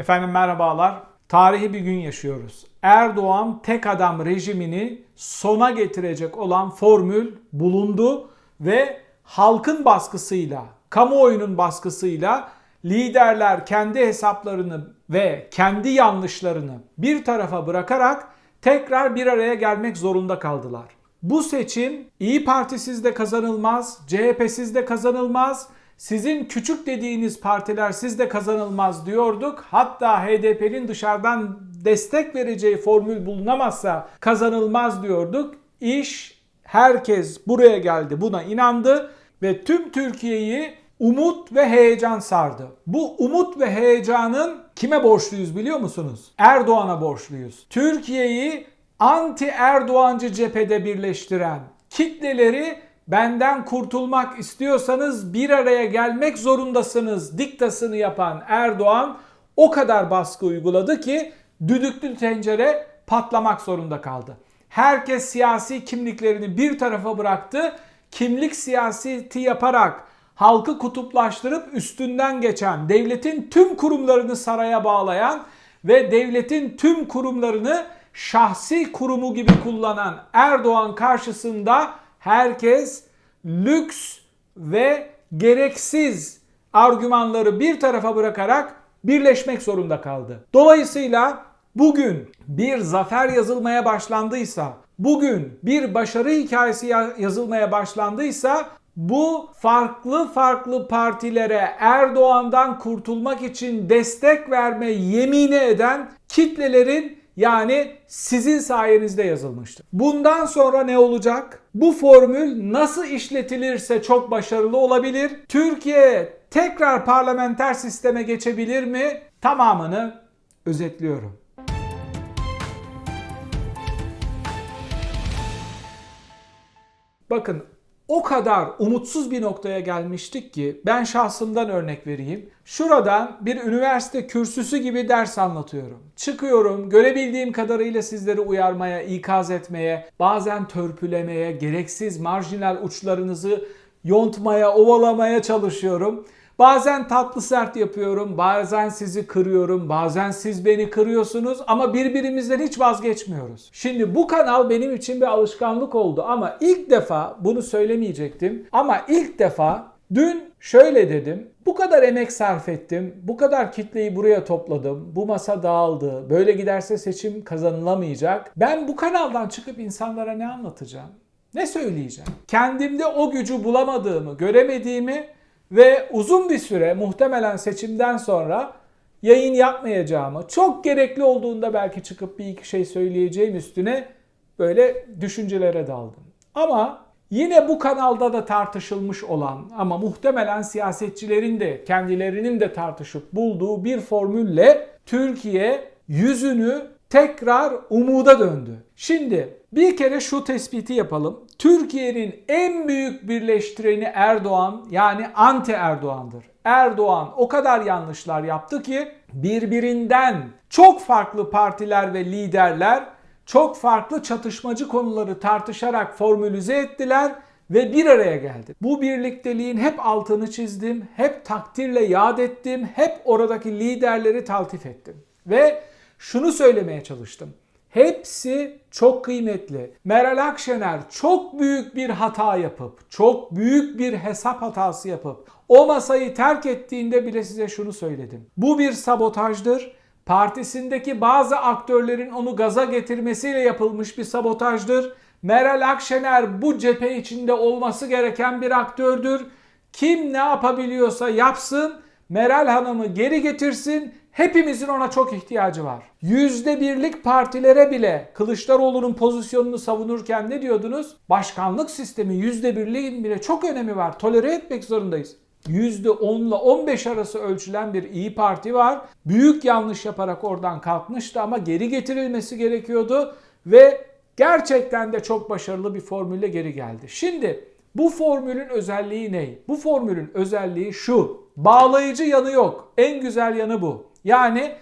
Efendim merhabalar. Tarihi bir gün yaşıyoruz. Erdoğan tek adam rejimini sona getirecek olan formül bulundu ve halkın baskısıyla, kamuoyunun baskısıyla liderler kendi hesaplarını ve kendi yanlışlarını bir tarafa bırakarak tekrar bir araya gelmek zorunda kaldılar. Bu seçim İyi Partisiz de kazanılmaz, CHP'siz de kazanılmaz, sizin küçük dediğiniz partiler siz de kazanılmaz diyorduk. Hatta HDP'nin dışarıdan destek vereceği formül bulunamazsa kazanılmaz diyorduk. İş herkes buraya geldi buna inandı ve tüm Türkiye'yi umut ve heyecan sardı. Bu umut ve heyecanın kime borçluyuz biliyor musunuz? Erdoğan'a borçluyuz. Türkiye'yi anti Erdoğancı cephede birleştiren kitleleri benden kurtulmak istiyorsanız bir araya gelmek zorundasınız diktasını yapan Erdoğan o kadar baskı uyguladı ki düdüklü tencere patlamak zorunda kaldı. Herkes siyasi kimliklerini bir tarafa bıraktı. Kimlik siyaseti yaparak halkı kutuplaştırıp üstünden geçen, devletin tüm kurumlarını saraya bağlayan ve devletin tüm kurumlarını şahsi kurumu gibi kullanan Erdoğan karşısında herkes lüks ve gereksiz argümanları bir tarafa bırakarak birleşmek zorunda kaldı. Dolayısıyla bugün bir zafer yazılmaya başlandıysa, bugün bir başarı hikayesi yazılmaya başlandıysa bu farklı farklı partilere Erdoğan'dan kurtulmak için destek verme yemini eden kitlelerin yani sizin sayenizde yazılmıştır. Bundan sonra ne olacak? Bu formül nasıl işletilirse çok başarılı olabilir. Türkiye tekrar parlamenter sisteme geçebilir mi? Tamamını özetliyorum. Bakın o kadar umutsuz bir noktaya gelmiştik ki ben şahsımdan örnek vereyim. Şuradan bir üniversite kürsüsü gibi ders anlatıyorum. Çıkıyorum, görebildiğim kadarıyla sizleri uyarmaya, ikaz etmeye, bazen törpülemeye, gereksiz marjinal uçlarınızı yontmaya, ovalamaya çalışıyorum. Bazen tatlı sert yapıyorum, bazen sizi kırıyorum, bazen siz beni kırıyorsunuz ama birbirimizden hiç vazgeçmiyoruz. Şimdi bu kanal benim için bir alışkanlık oldu ama ilk defa bunu söylemeyecektim ama ilk defa dün şöyle dedim. Bu kadar emek sarf ettim, bu kadar kitleyi buraya topladım, bu masa dağıldı, böyle giderse seçim kazanılamayacak. Ben bu kanaldan çıkıp insanlara ne anlatacağım? Ne söyleyeceğim? Kendimde o gücü bulamadığımı, göremediğimi ve uzun bir süre muhtemelen seçimden sonra yayın yapmayacağımı, çok gerekli olduğunda belki çıkıp bir iki şey söyleyeceğim üstüne böyle düşüncelere daldım. Ama yine bu kanalda da tartışılmış olan ama muhtemelen siyasetçilerin de kendilerinin de tartışıp bulduğu bir formülle Türkiye yüzünü tekrar umuda döndü. Şimdi bir kere şu tespiti yapalım. Türkiye'nin en büyük birleştireni Erdoğan yani anti Erdoğan'dır. Erdoğan o kadar yanlışlar yaptı ki birbirinden çok farklı partiler ve liderler çok farklı çatışmacı konuları tartışarak formülize ettiler ve bir araya geldi. Bu birlikteliğin hep altını çizdim, hep takdirle yad ettim, hep oradaki liderleri taltif ettim. Ve şunu söylemeye çalıştım. Hepsi çok kıymetli. Meral Akşener çok büyük bir hata yapıp, çok büyük bir hesap hatası yapıp o masayı terk ettiğinde bile size şunu söyledim. Bu bir sabotajdır. Partisindeki bazı aktörlerin onu gaza getirmesiyle yapılmış bir sabotajdır. Meral Akşener bu cephe içinde olması gereken bir aktördür. Kim ne yapabiliyorsa yapsın. Meral Hanım'ı geri getirsin Hepimizin ona çok ihtiyacı var. Yüzde birlik partilere bile Kılıçdaroğlu'nun pozisyonunu savunurken ne diyordunuz? Başkanlık sistemi yüzde birliğin bile çok önemi var. Tolere etmek zorundayız. Yüzde 10 ile 15 arası ölçülen bir iyi Parti var. Büyük yanlış yaparak oradan kalkmıştı ama geri getirilmesi gerekiyordu ve gerçekten de çok başarılı bir formülle geri geldi. Şimdi bu formülün özelliği ne? Bu formülün özelliği şu. Bağlayıcı yanı yok. En güzel yanı bu. Yani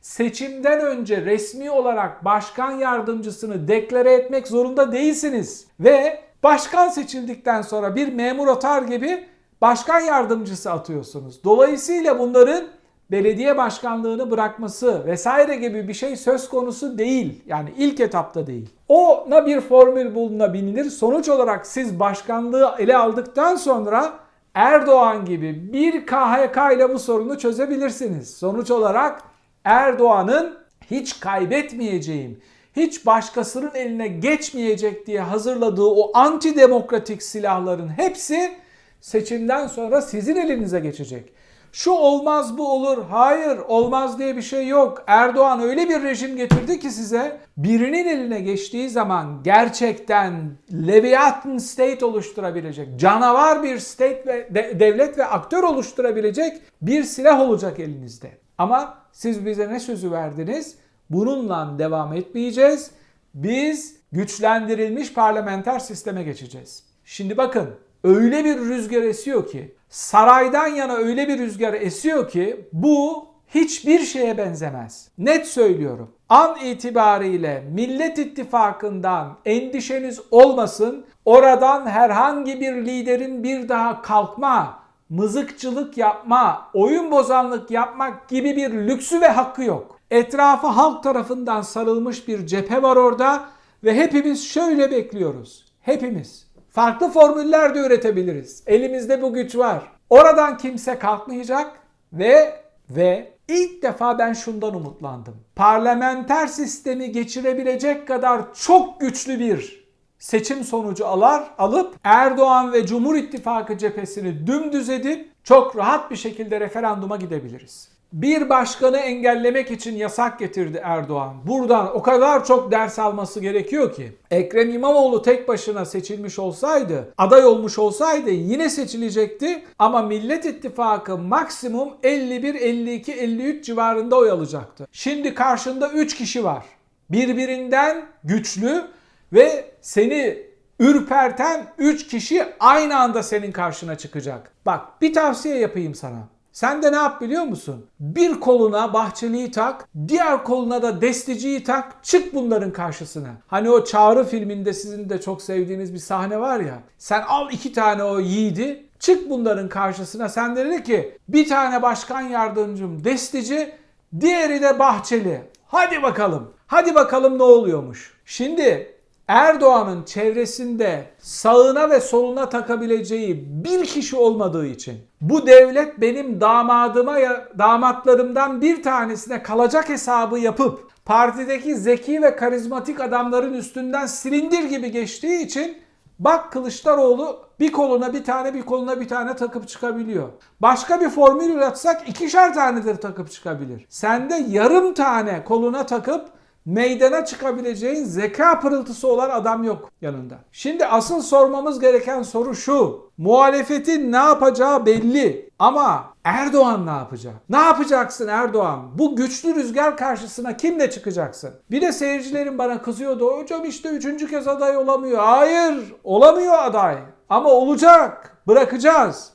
seçimden önce resmi olarak başkan yardımcısını deklare etmek zorunda değilsiniz. Ve başkan seçildikten sonra bir memur atar gibi başkan yardımcısı atıyorsunuz. Dolayısıyla bunların belediye başkanlığını bırakması vesaire gibi bir şey söz konusu değil. Yani ilk etapta değil. Ona bir formül bulunabilir. Sonuç olarak siz başkanlığı ele aldıktan sonra Erdoğan gibi bir KHK ile bu sorunu çözebilirsiniz. Sonuç olarak Erdoğan'ın hiç kaybetmeyeceğim, hiç başkasının eline geçmeyecek diye hazırladığı o antidemokratik silahların hepsi seçimden sonra sizin elinize geçecek. Şu olmaz bu olur. Hayır olmaz diye bir şey yok. Erdoğan öyle bir rejim getirdi ki size birinin eline geçtiği zaman gerçekten Leviathan state oluşturabilecek, canavar bir state ve de- devlet ve aktör oluşturabilecek bir silah olacak elinizde. Ama siz bize ne sözü verdiniz? Bununla devam etmeyeceğiz. Biz güçlendirilmiş parlamenter sisteme geçeceğiz. Şimdi bakın öyle bir rüzgar esiyor ki saraydan yana öyle bir rüzgar esiyor ki bu hiçbir şeye benzemez. Net söylüyorum. An itibariyle Millet İttifakı'ndan endişeniz olmasın. Oradan herhangi bir liderin bir daha kalkma, mızıkçılık yapma, oyun bozanlık yapmak gibi bir lüksü ve hakkı yok. Etrafı halk tarafından sarılmış bir cephe var orada ve hepimiz şöyle bekliyoruz. Hepimiz. Farklı formüller de üretebiliriz. Elimizde bu güç var. Oradan kimse kalkmayacak ve ve ilk defa ben şundan umutlandım. Parlamenter sistemi geçirebilecek kadar çok güçlü bir seçim sonucu alar, alıp Erdoğan ve Cumhur İttifakı cephesini dümdüz edip çok rahat bir şekilde referanduma gidebiliriz. Bir başkanı engellemek için yasak getirdi Erdoğan. Buradan o kadar çok ders alması gerekiyor ki. Ekrem İmamoğlu tek başına seçilmiş olsaydı, aday olmuş olsaydı yine seçilecekti. Ama Millet İttifakı maksimum 51, 52, 53 civarında oy alacaktı. Şimdi karşında 3 kişi var. Birbirinden güçlü ve seni ürperten 3 kişi aynı anda senin karşına çıkacak. Bak bir tavsiye yapayım sana. Sen de ne yap biliyor musun? Bir koluna Bahçeli'yi tak, diğer koluna da Destici'yi tak, çık bunların karşısına. Hani o Çağrı filminde sizin de çok sevdiğiniz bir sahne var ya. Sen al iki tane o yiğidi, çık bunların karşısına. Sen de dedi ki bir tane başkan yardımcım Destici, diğeri de Bahçeli. Hadi bakalım. Hadi bakalım ne oluyormuş. Şimdi Erdoğan'ın çevresinde sağına ve soluna takabileceği bir kişi olmadığı için bu devlet benim damadıma ya damatlarımdan bir tanesine kalacak hesabı yapıp partideki zeki ve karizmatik adamların üstünden silindir gibi geçtiği için bak Kılıçdaroğlu bir koluna bir tane bir koluna bir tane takıp çıkabiliyor. Başka bir formül üretsak ikişer tanedir takıp çıkabilir. Sende yarım tane koluna takıp meydana çıkabileceğin zeka pırıltısı olan adam yok yanında. Şimdi asıl sormamız gereken soru şu. Muhalefetin ne yapacağı belli ama Erdoğan ne yapacak? Ne yapacaksın Erdoğan? Bu güçlü rüzgar karşısına kimle çıkacaksın? Bir de seyircilerin bana kızıyordu. Hocam işte üçüncü kez aday olamıyor. Hayır olamıyor aday ama olacak. Bırakacağız.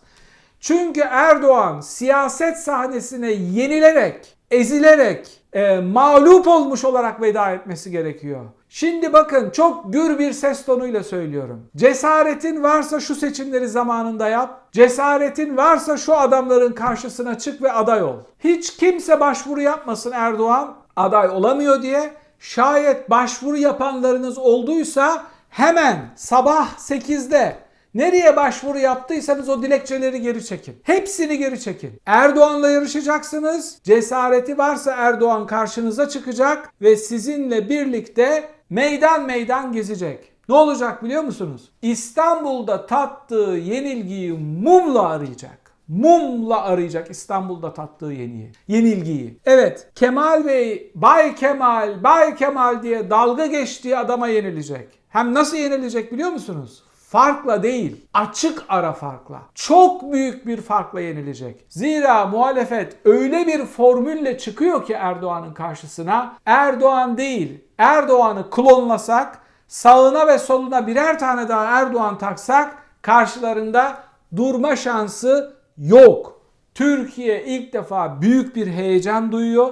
Çünkü Erdoğan siyaset sahnesine yenilerek, ezilerek, e, mağlup olmuş olarak veda etmesi gerekiyor. Şimdi bakın çok gür bir ses tonuyla söylüyorum. Cesaretin varsa şu seçimleri zamanında yap. Cesaretin varsa şu adamların karşısına çık ve aday ol. Hiç kimse başvuru yapmasın Erdoğan aday olamıyor diye. Şayet başvuru yapanlarınız olduysa hemen sabah 8'de Nereye başvuru yaptıysanız o dilekçeleri geri çekin. Hepsini geri çekin. Erdoğan'la yarışacaksınız. Cesareti varsa Erdoğan karşınıza çıkacak ve sizinle birlikte meydan meydan gezecek. Ne olacak biliyor musunuz? İstanbul'da tattığı yenilgiyi mumla arayacak. Mumla arayacak İstanbul'da tattığı yeniyi, yenilgiyi. Evet Kemal Bey, Bay Kemal, Bay Kemal diye dalga geçtiği adama yenilecek. Hem nasıl yenilecek biliyor musunuz? Farkla değil, açık ara farkla. Çok büyük bir farkla yenilecek. Zira muhalefet öyle bir formülle çıkıyor ki Erdoğan'ın karşısına. Erdoğan değil, Erdoğan'ı klonlasak, sağına ve soluna birer tane daha Erdoğan taksak karşılarında durma şansı yok. Türkiye ilk defa büyük bir heyecan duyuyor.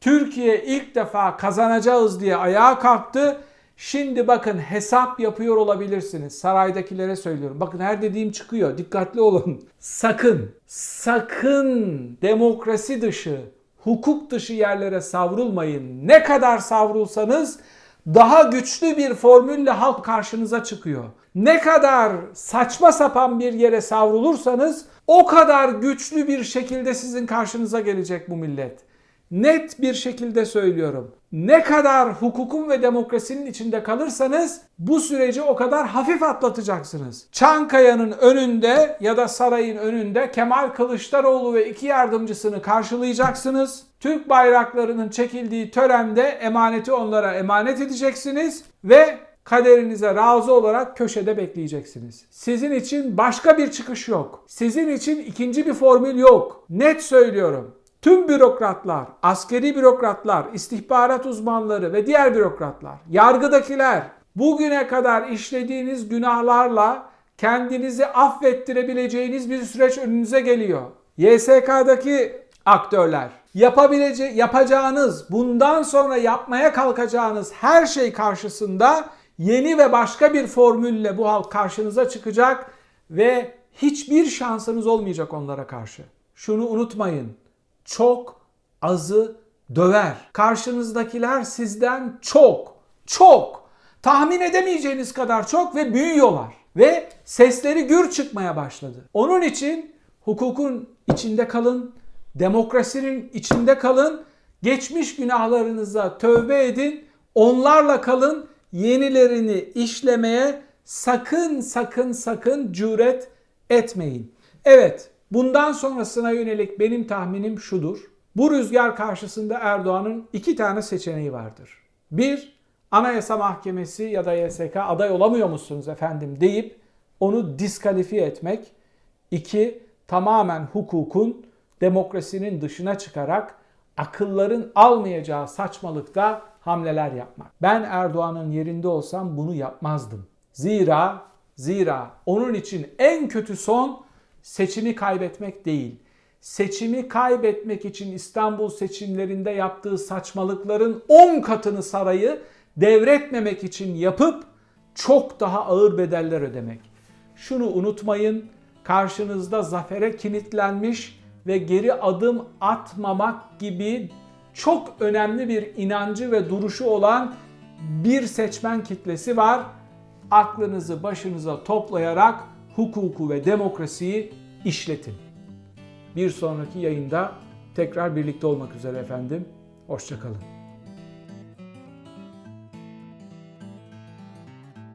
Türkiye ilk defa kazanacağız diye ayağa kalktı. Şimdi bakın hesap yapıyor olabilirsiniz. Saraydakilere söylüyorum. Bakın her dediğim çıkıyor. Dikkatli olun. Sakın, sakın demokrasi dışı, hukuk dışı yerlere savrulmayın. Ne kadar savrulsanız daha güçlü bir formülle halk karşınıza çıkıyor. Ne kadar saçma sapan bir yere savrulursanız o kadar güçlü bir şekilde sizin karşınıza gelecek bu millet. Net bir şekilde söylüyorum. Ne kadar hukukun ve demokrasinin içinde kalırsanız bu süreci o kadar hafif atlatacaksınız. Çankaya'nın önünde ya da sarayın önünde Kemal Kılıçdaroğlu ve iki yardımcısını karşılayacaksınız. Türk bayraklarının çekildiği törende emaneti onlara emanet edeceksiniz ve kaderinize razı olarak köşede bekleyeceksiniz. Sizin için başka bir çıkış yok. Sizin için ikinci bir formül yok. Net söylüyorum. Tüm bürokratlar, askeri bürokratlar, istihbarat uzmanları ve diğer bürokratlar, yargıdakiler bugüne kadar işlediğiniz günahlarla kendinizi affettirebileceğiniz bir süreç önünüze geliyor. YSK'daki aktörler yapabilece yapacağınız, bundan sonra yapmaya kalkacağınız her şey karşısında yeni ve başka bir formülle bu halk karşınıza çıkacak ve hiçbir şansınız olmayacak onlara karşı. Şunu unutmayın çok azı döver. Karşınızdakiler sizden çok, çok, tahmin edemeyeceğiniz kadar çok ve büyüyorlar. Ve sesleri gür çıkmaya başladı. Onun için hukukun içinde kalın, demokrasinin içinde kalın, geçmiş günahlarınıza tövbe edin, onlarla kalın, yenilerini işlemeye sakın sakın sakın cüret etmeyin. Evet, Bundan sonrasına yönelik benim tahminim şudur. Bu rüzgar karşısında Erdoğan'ın iki tane seçeneği vardır. Bir, Anayasa Mahkemesi ya da YSK aday olamıyor musunuz efendim deyip onu diskalifiye etmek. İki, tamamen hukukun demokrasinin dışına çıkarak akılların almayacağı saçmalıkta hamleler yapmak. Ben Erdoğan'ın yerinde olsam bunu yapmazdım. Zira zira onun için en kötü son seçimi kaybetmek değil. Seçimi kaybetmek için İstanbul seçimlerinde yaptığı saçmalıkların 10 katını sarayı devretmemek için yapıp çok daha ağır bedeller ödemek. Şunu unutmayın, karşınızda zafere kilitlenmiş ve geri adım atmamak gibi çok önemli bir inancı ve duruşu olan bir seçmen kitlesi var. Aklınızı başınıza toplayarak hukuku ve demokrasiyi işletin. Bir sonraki yayında tekrar birlikte olmak üzere efendim. Hoşçakalın.